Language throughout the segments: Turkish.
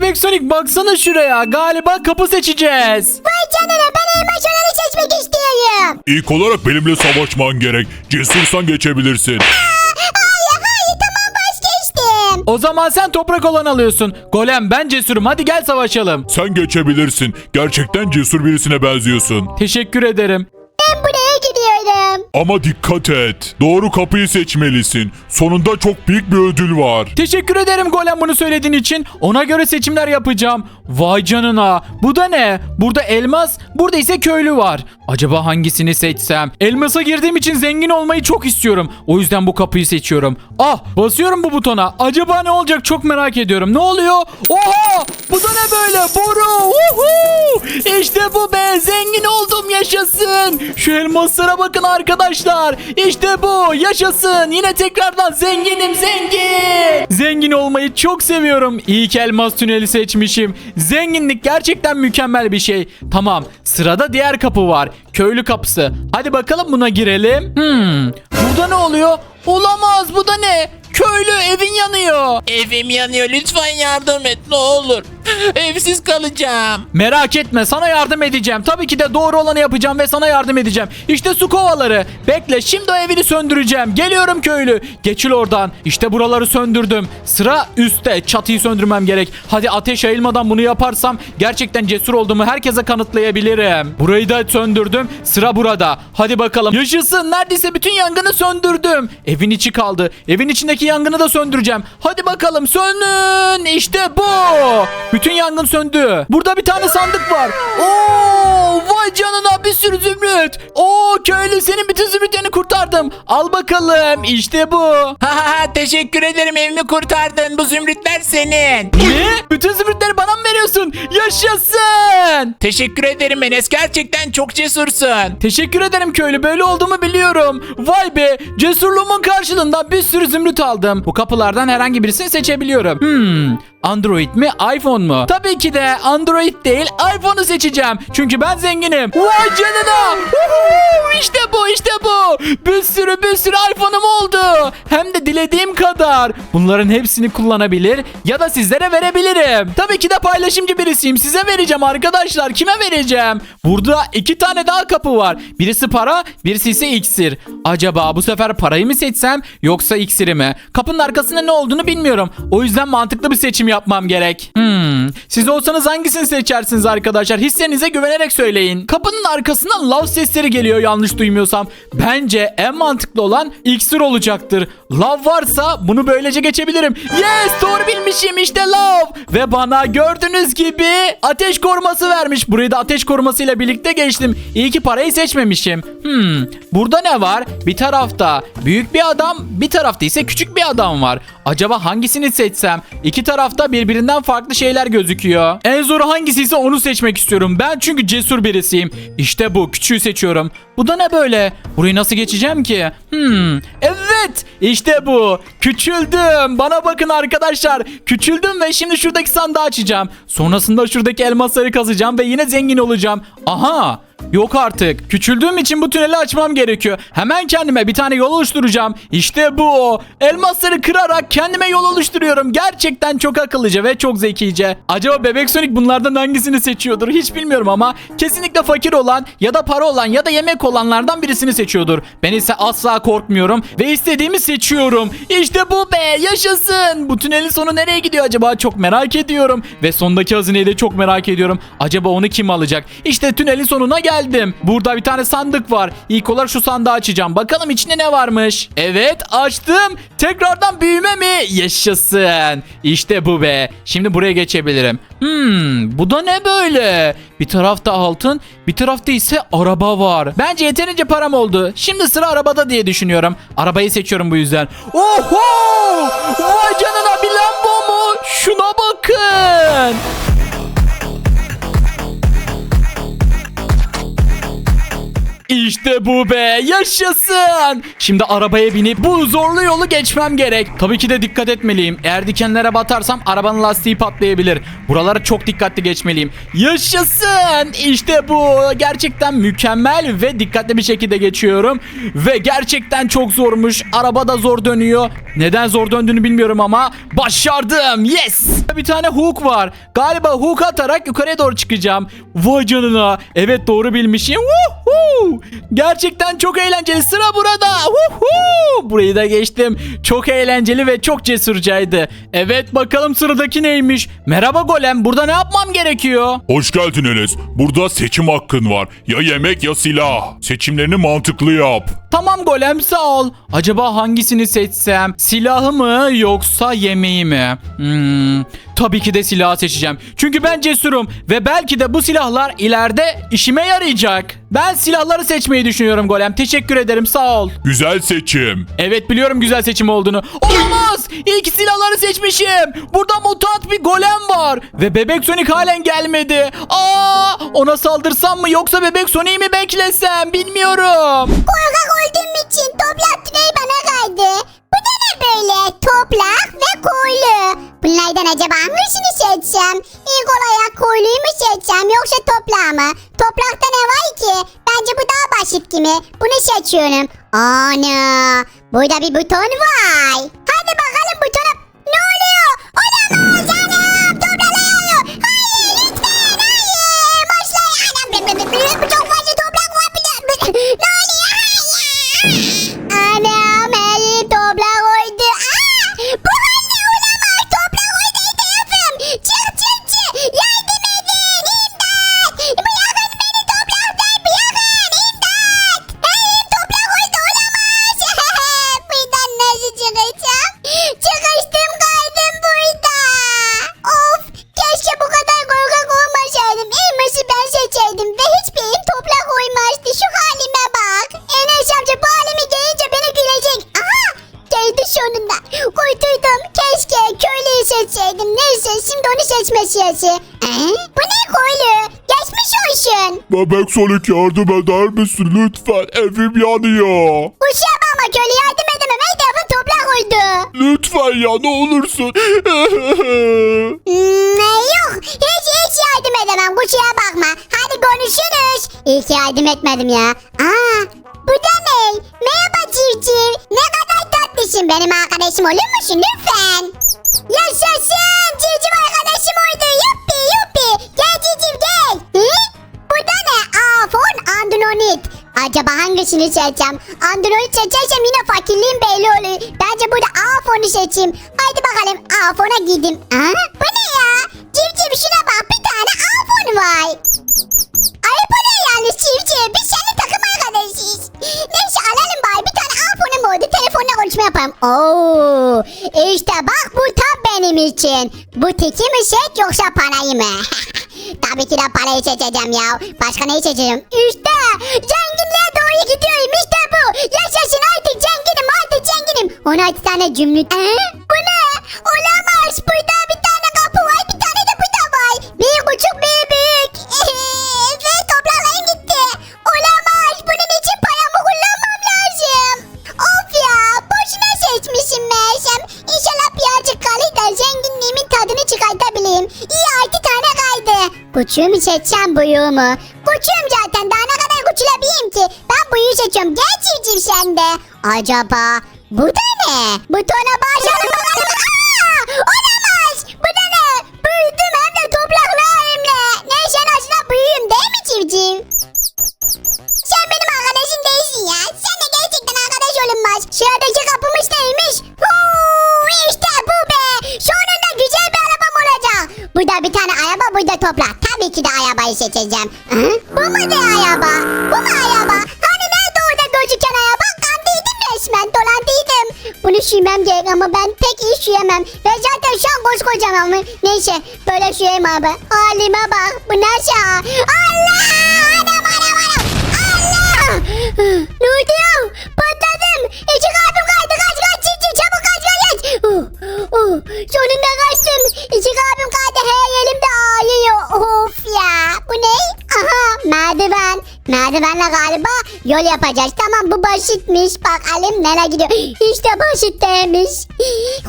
bebek Sonic baksana şuraya. Galiba kapı seçeceğiz. Vay canına ben elmas olanı seçmek istiyorum. İlk olarak benimle savaşman gerek. Cesursan geçebilirsin. Hayır hayır tamam vazgeçtim. O zaman sen toprak olan alıyorsun. Golem ben cesurum hadi gel savaşalım. Sen geçebilirsin. Gerçekten cesur birisine benziyorsun. Teşekkür ederim. Gidiyorum. Ama dikkat et. Doğru kapıyı seçmelisin. Sonunda çok büyük bir ödül var. Teşekkür ederim Golem bunu söylediğin için. Ona göre seçimler yapacağım. Vay canına. Bu da ne? Burada elmas, burada ise köylü var. Acaba hangisini seçsem? Elmasa girdiğim için zengin olmayı çok istiyorum. O yüzden bu kapıyı seçiyorum. Ah, basıyorum bu butona. Acaba ne olacak çok merak ediyorum. Ne oluyor? Oha! Bu da ne böyle? Boru! Uhu! İşte bu be! Zengin oldum yaşasın! Şu elmaslara bakın arkadaşlar. İşte bu! Yaşasın! Yine tekrardan zenginim zengin! Zengin olmayı çok seviyorum. İyi ki elmas tüneli seçmişim. Zenginlik gerçekten mükemmel bir şey. Tamam, sırada diğer kapı var. Köylü kapısı. Hadi bakalım buna girelim. Hmm. Burada ne oluyor? Olamaz bu da ne? Köylü evin yanıyor. Evim yanıyor lütfen yardım et ne olur. Evsiz kalacağım. Merak etme sana yardım edeceğim. Tabii ki de doğru olanı yapacağım ve sana yardım edeceğim. İşte su kovaları. Bekle şimdi o evini söndüreceğim. Geliyorum köylü. Geçil oradan. İşte buraları söndürdüm. Sıra üstte. Çatıyı söndürmem gerek. Hadi ateş yayılmadan bunu yaparsam gerçekten cesur olduğumu herkese kanıtlayabilirim. Burayı da söndürdüm. Sıra burada. Hadi bakalım. Yaşasın. Neredeyse bütün yangını söndürdüm. Evin içi kaldı. Evin içindeki yangını da söndüreceğim. Hadi bakalım sönün. İşte bu. Bütün yangın söndü. Burada bir tane sandık var. Oo, vay canına bir sürü zümrüt. Oo köylü senin bütün zümrütlerini kurtardım. Al bakalım. İşte bu. Ha ha ha teşekkür ederim evimi kurtardın bu zümrütler senin. Ne? Bütün zümrütleri bana mı veriyorsun? Yaşasın. Teşekkür ederim Enes gerçekten çok cesursun. Teşekkür ederim köylü. Böyle olduğumu biliyorum. Vay be. Cesurluğumun karşılığında bir sürü zümrüt aldım. Bu kapılardan herhangi birisini seçebiliyorum. Hmm. Android mi iPhone mu? Tabii ki de Android değil iPhone'u seçeceğim. Çünkü ben zenginim. Vay canına. İşte bu işte bu. Bir sürü bir sürü iPhone'um oldu. Hem de dilediğim kadar. Bunların hepsini kullanabilir ya da sizlere verebilirim. Tabii ki de paylaşımcı birisiyim. Size vereceğim arkadaşlar. Kime vereceğim? Burada iki tane daha kapı var. Birisi para, birisi ise iksir. Acaba bu sefer parayı mı seçsem yoksa iksiri mi? Kapının arkasında ne olduğunu bilmiyorum. O yüzden mantıklı bir seçim yapmam gerek. Hmm. Siz olsanız hangisini seçersiniz arkadaşlar? Hislerinize güvenerek söyleyin. Kapının arkasından lav sesleri geliyor yanlış duymuyorsam. Bence en mantıklı olan iksir olacaktır. Lav varsa bunu böylece geçebilirim. Yes doğru bilmişim işte lav. Ve bana gördüğünüz gibi ateş koruması vermiş. Burayı da ateş korumasıyla birlikte geçtim. İyi ki parayı seçmemişim. Hmm. Burada ne var? Bir tarafta büyük bir adam, bir tarafta ise küçük bir adam var. Acaba hangisini seçsem? İki tarafta birbirinden farklı şeyler gözüküyor. En zoru hangisi ise onu seçmek istiyorum. Ben çünkü cesur birisiyim. İşte bu küçüğü seçiyorum. Bu da ne böyle? Burayı nasıl geçeceğim ki? Hmm. Evet. işte bu. Küçüldüm. Bana bakın arkadaşlar. Küçüldüm ve şimdi şuradaki sandığı açacağım. Sonrasında şuradaki elmasları kazacağım ve yine zengin olacağım. Aha. Yok artık. Küçüldüğüm için bu tüneli açmam gerekiyor. Hemen kendime bir tane yol oluşturacağım. İşte bu. Elmasları kırarak kendime yol oluşturuyorum. Gerçekten çok akıllıca ve çok zekice. Acaba Bebek Sonic bunlardan hangisini seçiyordur? Hiç bilmiyorum ama kesinlikle fakir olan ya da para olan ya da yemek olanlardan birisini seçiyordur. Ben ise asla korkmuyorum ve istediğimi seçiyorum. İşte bu be yaşasın. Bu tünelin sonu nereye gidiyor acaba? Çok merak ediyorum. Ve sondaki hazineyi de çok merak ediyorum. Acaba onu kim alacak? İşte tünelin sonuna geldim. Burada bir tane sandık var. İlk olarak şu sandığı açacağım. Bakalım içinde ne varmış? Evet açtım. Tekrardan büyüme mi? Yaşasın. İşte bu be. Şimdi buraya geçebilirim. Hmm, bu da ne böyle? Bir tarafta altın, bir tarafta ise araba var. Bence yeterince param oldu. Şimdi sıra arabada diye düşünüyorum. Arabayı seçiyorum bu yüzden. Oho! Vay canına bir Lambo mu? Şuna bakın. İşte bu be yaşasın. Şimdi arabaya binip bu zorlu yolu geçmem gerek. Tabii ki de dikkat etmeliyim. Eğer dikenlere batarsam arabanın lastiği patlayabilir. Buralara çok dikkatli geçmeliyim. Yaşasın. İşte bu. Gerçekten mükemmel ve dikkatli bir şekilde geçiyorum. Ve gerçekten çok zormuş. Araba da zor dönüyor. Neden zor döndüğünü bilmiyorum ama başardım. Yes. Bir tane hook var. Galiba hook atarak yukarıya doğru çıkacağım. Vay canına. Evet doğru bilmişim. Woohoo! Gerçekten çok eğlenceli. Sıra burada. Woohoo! Burayı da geçtim. Çok eğlenceli ve çok cesurcaydı. Evet bakalım sıradaki neymiş? Merhaba Golem. Burada ne yapmam gerekiyor? Hoş geldin Enes. Burada seçim hakkın var. Ya yemek ya silah. Seçimlerini mantıklı yap. Tamam Golem sağ ol. Acaba hangisini seçsem? Silahı mı yoksa yemeği mi? Hmm, tabii ki de silahı seçeceğim. Çünkü ben cesurum ve belki de bu silahlar ileride işime yarayacak. Ben silahları seçmeyi düşünüyorum Golem. Teşekkür ederim sağ ol. Güzel seçim. Evet biliyorum güzel seçim olduğunu. Olamaz! İyi ki silahları seçmişim. Burada mutant bir golem var. Ve bebek Sonic halen gelmedi. Aa, ona saldırsam mı yoksa bebek Sonic'i mi beklesem bilmiyorum. Korkak gibi. Bunu seçiyorum. Ana! Burada bir buton var. Seçme siyasi. Ee? Bu ne köylü? Geçmiş olsun. Bebek Sonic yardım eder misin lütfen? Evim yanıyor. Uşağa bakma köylü yardım edemem. Her tarafı toprak oydu. Lütfen ya ne olursun. Hmm, yok. Hiç hiç yardım edemem. Kusura bakma. Hadi konuşuruz. İyi ki yardım etmedim ya. Aa, bu da ne? Merhaba civciv. Ne kadar tatlısın. Benim arkadaşım olur musun lütfen? Yaşasın. Civciv Acaba hangisini seçeceğim? Android seçersem yine fakirliğim belli olur. Bence burada iPhone'u seçeyim. Haydi bakalım iPhone'a gideyim. Aa, bu ne ya? Civciv şuna bak bir tane iPhone var. Ay bu ne yani civciv? Biz seninle takım arkadaşıyız. Neyse alalım bari bir tane iPhone'um oldu. Telefonla konuşma yapalım. Oo, işte bak bu tam benim için. Bu tiki mi seç yoksa parayı mı? Tabii ki de parayı seçeceğim ya. Başka neyi seçeceğim? İşte zenginliğe doğru gidiyorum işte bu. Yaşasın artık zenginim artık zenginim. 16 tane cümle. Ee, bu ne? Olamaz. Burada bir tane kapı var bir tane de burada var. Bir küçük bir seçsem büyüğü mü? Küçüğüm zaten daha ne kadar küçülebileyim ki? Ben büyüğü seçiyorum. Gel civciv sen de. Acaba bu da ne? Butona başlayalım bakalım. Aa, olamaz. Bu da ne? Büyüdüm hem de topraklarımla. Neyse en azından büyüğüm değil mi civciv? Sen benim arkadaşım değilsin ya. Seninle gerçekten arkadaş olunmaz. Sıradaki kapımız neymiş? Huu, işte bu be. Sonunda güzel bir arabam olacak. Burada bir tane araba, burada toprak. Ki de arabayı seçeceğim. Bu mu de araba? Bu mu araba? Hani nerede orada gözüken araba? Kandıydım resmen, dolandıydım. Bunu süymem gerek ama ben pek iyi süyemem. Ve zaten şu an koskocaman? Neyse, böyle süyeyim abi. Halime bak, bu nasıl? Allah! Yol yapacağız. Tamam bu basitmiş. Bakalım nereye gidiyor. İşte basit değilmiş.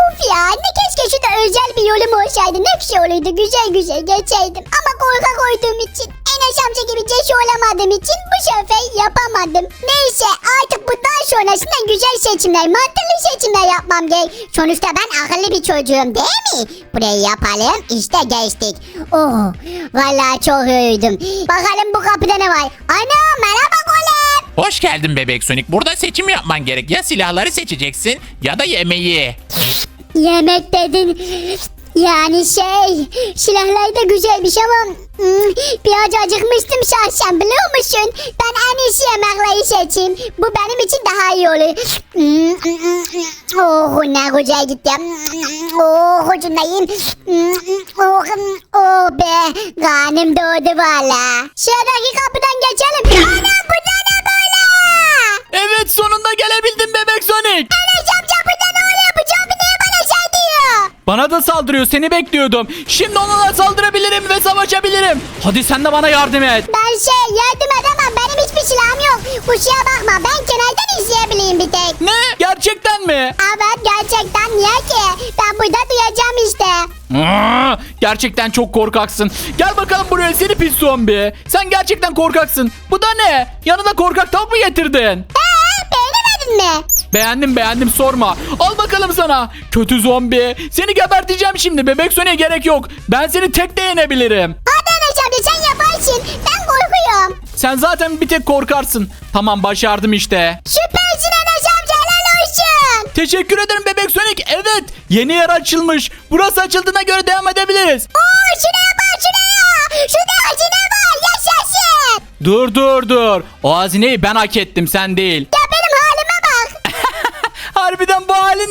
Uf ya ne keşke şurada özel bir yolum olsaydı. Ne güzel olurdu. Güzel güzel geçeydim. Ama korkak olduğum için Enes amca gibi cesur olamadığım için bu sefer yapamadım. Neyse artık bundan sonrasında güzel seçimler, mantıklı seçimler yapmam gerek. Sonuçta ben akıllı bir çocuğum değil mi? Burayı yapalım işte geçtik. Oh vallahi çok övdüm. Bakalım bu kapıda ne var? Ana merhaba golem. Hoş geldin bebek Sonic. Burada seçim yapman gerek. Ya silahları seçeceksin ya da yemeği. Yemek dedin. Yani şey silahlar da güzelmiş ama hmm, biraz acıkmıştım şahsen biliyor musun? Ben en iyisi yemekleri seçeyim. Bu benim için daha iyi olur. Hmm, hmm, hmm. oh ne güzel gitti. Oh ucundayım. Oh, oh be karnım doydu valla. Sıradaki kapıdan geçelim. Ana bu ne? Evet sonunda gelebildin bebek Sonic. Enes amca burada ne oluyor? Bu zombi niye bana şey diyor? Bana da saldırıyor seni bekliyordum. Şimdi ona da saldırabilirim ve savaşabilirim. Hadi sen de bana yardım et. Ben şey yardım edemem. Benim hiçbir silahım yok. Kuşuya bakma. Ben kenardan izleyebileyim bir tek. Ne? Gerçekten mi? Evet gerçekten niye ki? Ben burada duyacağım işte. Aa, gerçekten çok korkaksın. Gel bakalım buraya seni pis zombi. Sen gerçekten korkaksın. Bu da ne? Yanına korkak tavuk mu getirdin? Eee beğenemedin mi? Beğendim beğendim sorma. Al bakalım sana. Kötü zombi. Seni geberteceğim şimdi. Bebek Sony'e gerek yok. Ben seni tek de yenebilirim. Hadi Enes amca sen yaparsın. Ben korkuyorum. Sen zaten bir tek korkarsın. Tamam başardım işte. Süpersin Enes amca helal olsun. Teşekkür ederim Bebek Sonic. Evet yeni yer açılmış. Burası açıldığına göre devam edebiliriz. Oo şuraya bak şuraya. Şurada hazine var yaşasın. Dur dur dur. O hazineyi ben hak ettim sen değil. Ya benim halime bak.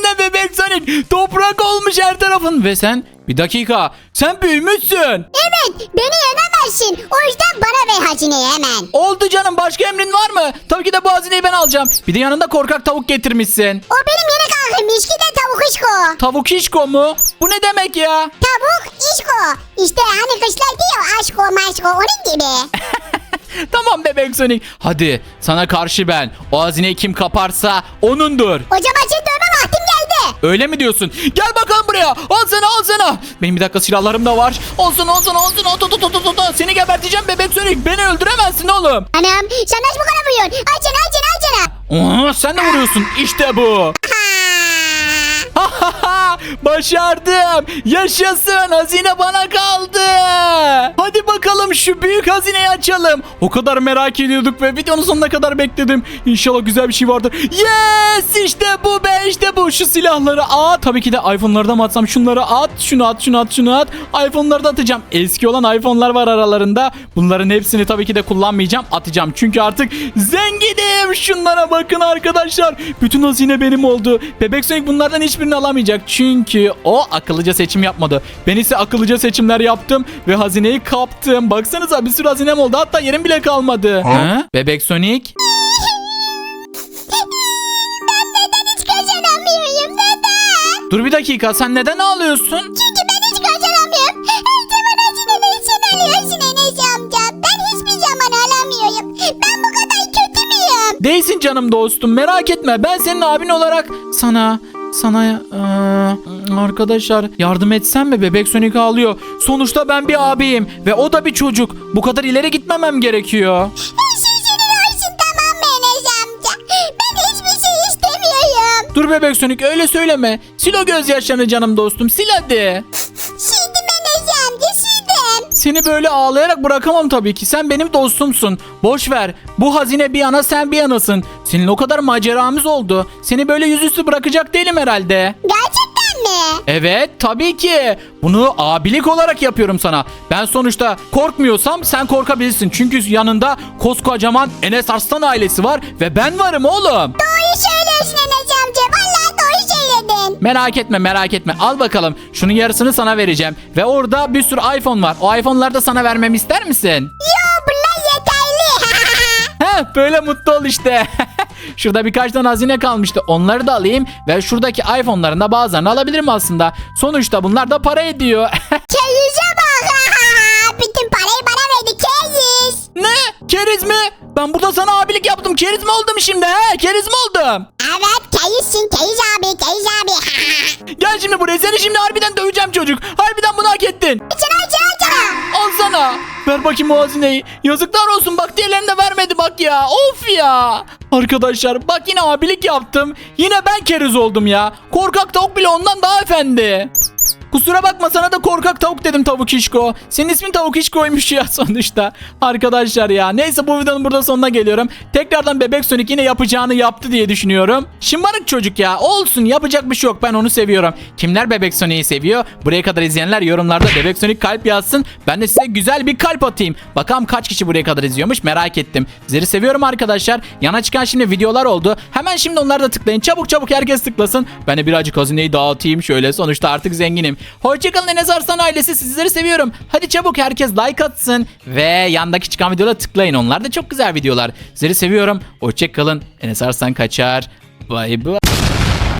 Ne Bebek Sonic? Toprak olmuş her tarafın. Ve sen bir dakika sen büyümüşsün. Evet beni yenemezsin. O yüzden bana ver hazineyi hemen. Oldu canım başka emrin var mı? Tabii ki de bu hazineyi ben alacağım. Bir de yanında korkak tavuk getirmişsin. O benim yeni kankam. İşki de tavuk işko. Tavuk şişko mu? Bu ne demek ya? Tavuk işko. İşte hani kışlar diyor aşko maşko onun gibi. tamam Bebek Sonic. Hadi sana karşı ben. O hazineyi kim kaparsa onundur. O zaman seni dövme vaktim geldi. Öyle mi diyorsun? Gel bakalım buraya. Al sana al sana. Benim bir dakika silahlarım da var. Olsun olsun olsun. Ot, ot, ot, ot, ot. Seni geberteceğim bebek Sonic. Beni öldüremezsin oğlum. Anam sen nasıl bu kadar vuruyorsun? Al sana al sana al sana. Aa, sen de vuruyorsun. İşte bu. Başardım. Yaşasın. Hazine bana kaldı. Hadi bakalım şu büyük hazineyi açalım. O kadar merak ediyorduk ve videonun sonuna kadar bekledim. İnşallah güzel bir şey vardır. Yes işte bu be işte bu. Şu silahları at. Tabii ki de iPhone'ları da mı atsam? Şunları at. Şunu at şunu at şunu at. iPhone'ları da atacağım. Eski olan iPhone'lar var aralarında. Bunların hepsini tabii ki de kullanmayacağım. Atacağım. Çünkü artık zenginim. Şunlara bakın arkadaşlar. Bütün hazine benim oldu. Bebek Sonic bunlardan hiçbirini alamayacak. Çünkü o akıllıca seçim yapmadı. Ben ise akıllıca seçimler yaptım ve hazineyi kaptım. Baksanıza bir sürü hazinem oldu. Hatta yerim bile kalmadı. Ha? Bebek Sonic? ben neden hiç kazanamıyorum neden? Dur bir dakika sen neden ağlıyorsun? Çünkü ben hiç kazanamıyorum. Her zaman hazineleri sen alıyorsun Enes amca. Ben hiçbir zaman alamıyorum. Ben bu kadar kötü müyüm? Değilsin canım dostum merak etme. Ben senin abin olarak sana sana eee, arkadaşlar yardım etsem mi bebek Sonic ağlıyor. Sonuçta ben bir abiyim ve o da bir çocuk. Bu kadar ileri gitmemem gerekiyor. Şey şey istemiyorum. Dur bebek Sonic öyle söyleme. Sil o gözyaşlarını canım dostum sil hadi. Seni böyle ağlayarak bırakamam tabii ki. Sen benim dostumsun. Boş ver. Bu hazine bir yana sen bir yanasın. Senin o kadar maceramız oldu. Seni böyle yüzüstü bırakacak değilim herhalde. Gerçekten mi? Evet tabii ki. Bunu abilik olarak yapıyorum sana. Ben sonuçta korkmuyorsam sen korkabilirsin. Çünkü yanında koskocaman Enes Arslan ailesi var ve ben varım oğlum. Doğru söylüyorsun Merak etme merak etme. Al bakalım. Şunun yarısını sana vereceğim. Ve orada bir sürü iPhone var. O iPhone'ları da sana vermemi ister misin? Yo bunlar yeterli. Heh böyle mutlu ol işte. Şurada birkaç tane hazine kalmıştı. Onları da alayım ve şuradaki iPhone'ların da bazılarını alabilirim aslında. Sonuçta bunlar da para ediyor. Keyif'e bak. Bütün parayı bana verdi Keyiz. ne? Keriz mi? Ben burada sana abilik yaptım. Keriz mi oldum şimdi he? Keriz mi oldum? Evet keyifsin keyiz abi keyiz abi. Gel şimdi buraya. Seni şimdi harbiden döveceğim çocuk. Harbiden bunu hak ettin. İçine içine içine. Al sana. Ver bakayım o hazineyi. Yazıklar olsun bak diğerlerini de vermedi bak ya. Of ya. Arkadaşlar bak yine abilik yaptım. Yine ben keriz oldum ya. Korkak tavuk bile ondan daha efendi. Kusura bakma sana da korkak tavuk dedim tavuk işko. Senin ismin tavuk işkoymuş ya sonuçta. Arkadaşlar ya neyse bu videonun burada sonuna geliyorum. Tekrardan bebek Sonic yine yapacağını yaptı diye düşünüyorum. Şımarık çocuk ya olsun yapacak bir şey yok ben onu seviyorum. Kimler bebek Sonic'i seviyor? Buraya kadar izleyenler yorumlarda bebek Sonic kalp yazsın. Ben de size güzel bir kalp atayım. Bakalım kaç kişi buraya kadar izliyormuş merak ettim. Sizleri seviyorum arkadaşlar. Yana çıkan şimdi videolar oldu. Hemen şimdi onları da tıklayın. Çabuk çabuk herkes tıklasın. Ben de birazcık hazineyi dağıtayım şöyle. Sonuçta artık zenginim. Hoşçakalın Enes Arslan ailesi. Sizleri seviyorum. Hadi çabuk herkes like atsın. Ve yandaki çıkan videolara tıklayın. Onlar da çok güzel videolar. Sizleri seviyorum. Hoşçakalın. Enes Arslan kaçar. Bye bye.